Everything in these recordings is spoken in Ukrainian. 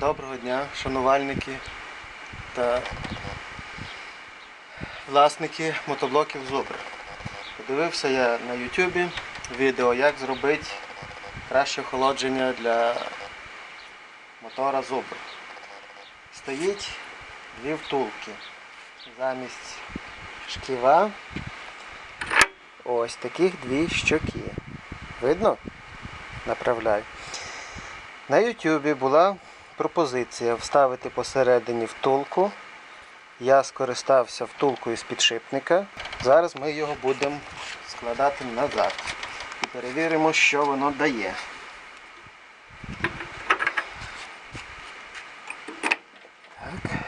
Доброго дня, шанувальники та власники мотоблоків Зубр. Подивився я на YouTube відео, як зробити краще охолодження для мотора Зубр. Стоїть дві втулки. Замість шківа ось таких дві щоки. Видно? Направляю. На YouTube була пропозиція вставити посередині втулку. Я скористався втулкою з підшипника. Зараз ми його будемо складати назад і перевіримо, що воно дає. Так.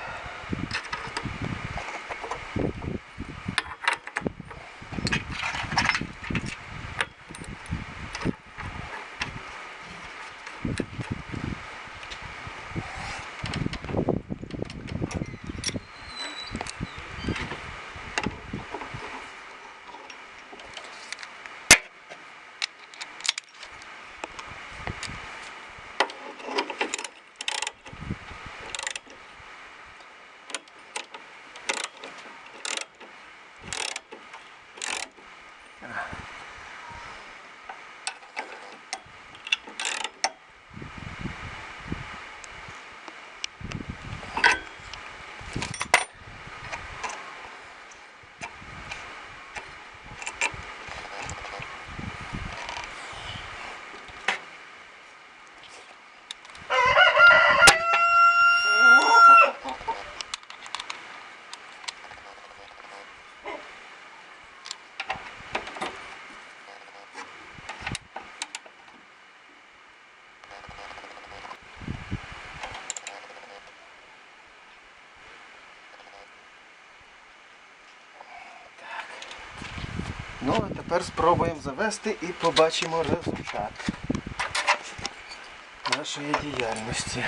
Ну, а тепер спробуємо завести і побачимо результат нашої діяльності.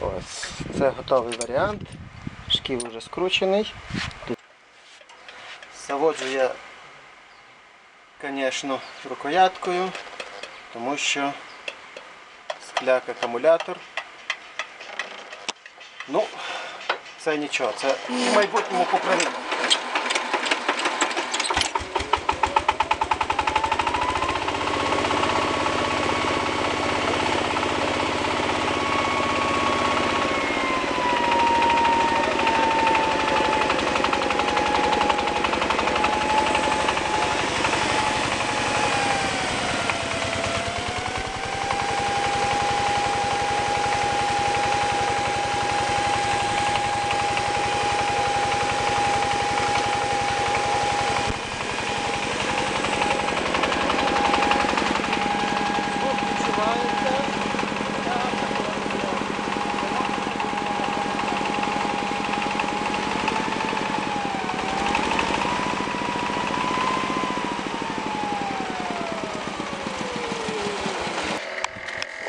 Ось, це готовий варіант. Шків вже скручений. Заводжу я, звісно, рукояткою, тому що скляк акумулятор. Ну, це нічого, це в майбутньому поправимо.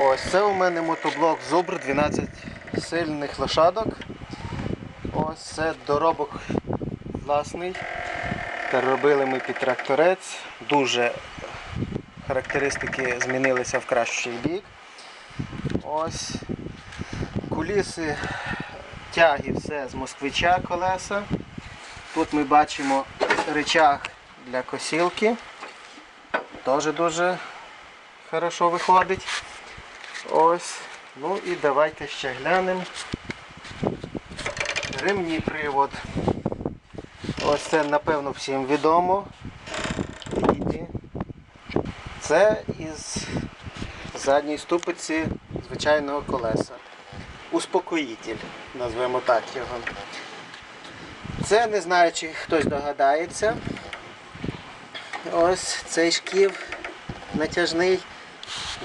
Ось це у мене мотоблок Зубр 12 сильних лошадок. Ось це доробок власний. Переробили ми під тракторець. Дуже характеристики змінилися в кращий бік. Ось куліси тяги все з москвича колеса. Тут ми бачимо речах для косілки. Теж дуже хорошо виходить. Ось. Ну і давайте ще глянемо. Ремні привод. Ось це напевно всім відомо. Це із задньої ступиці звичайного колеса. Успокоїтель, назвемо так його. Це не знаю, чи хтось догадається. Ось цей шків натяжний.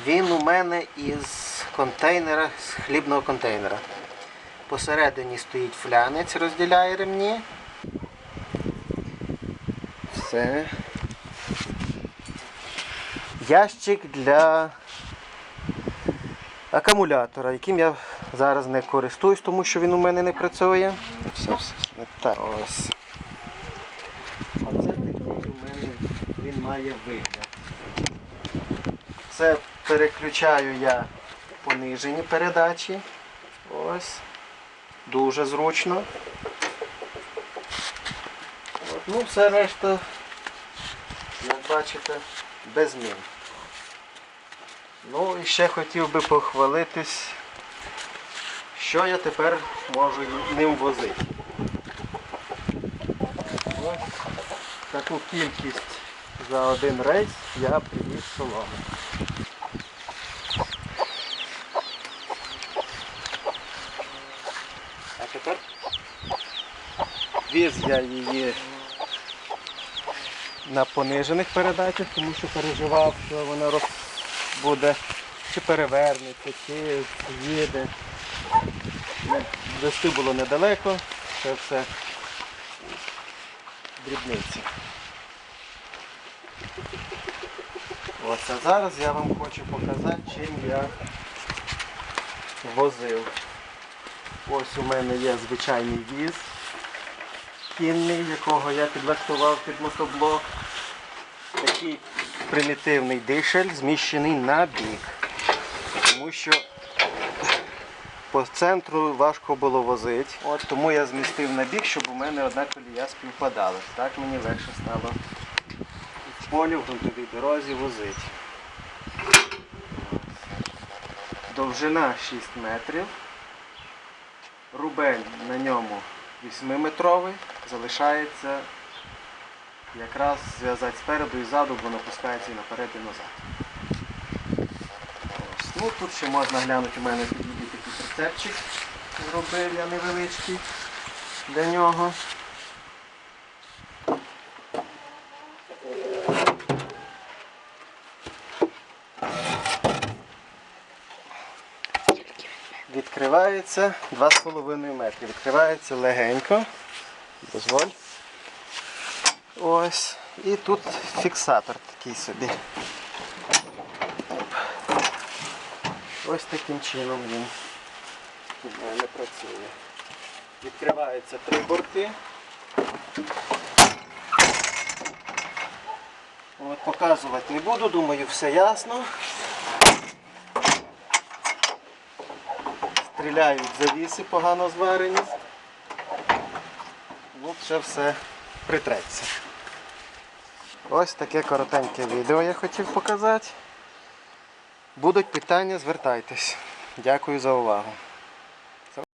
Він у мене із контейнера, з хлібного контейнера. Посередині стоїть флянець, розділяє ремні. Все. Ящик для акумулятора, яким я зараз не користуюсь, тому що він у мене не працює. Все, все. Так, ось. Оце такий у мене він має вигляд. Це переключаю я понижені передачі. Ось. Дуже зручно. От, ну, все решта, як бачите, без змін. Ну і ще хотів би похвалитись, що я тепер можу ним возити. Ось таку кількість за один рейс я привіз соломи. Віз я її на понижених передачах, тому що переживав, що вона буде чи перевернеться, чи з'їде. Вести було недалеко, це все дрібниці. Ось, а зараз я вам хочу показати, чим я возив. Ось у мене є звичайний віз кінний, якого я підлаштував під мотоблок. Такий примітивний дишель зміщений на бік. Тому що по центру важко було возити. От тому я змістив на бік, щоб у мене одна колія співпадала. Так мені легше стало в полі в ґрунтовій дорозі возити. Довжина 6 метрів. Рубель на ньому 8-метровий, залишається якраз зв'язати спереду і ззаду, бо напускається і наперед, і назад. Ось. Ну, тут ще можна глянути, у мене підійде такий прицепчик зробив я невеличкий для нього. Відкривається 2,5 метри. Відкривається легенько. Дозволь. Ось. І тут фіксатор такий собі. Ось таким чином він мене працює. Відкриваються три борти. От, показувати не буду, думаю, все ясно. Стріляють завіси погано зварені. Тут ще все притреться. Ось таке коротеньке відео я хотів показати. Будуть питання, звертайтесь. Дякую за увагу.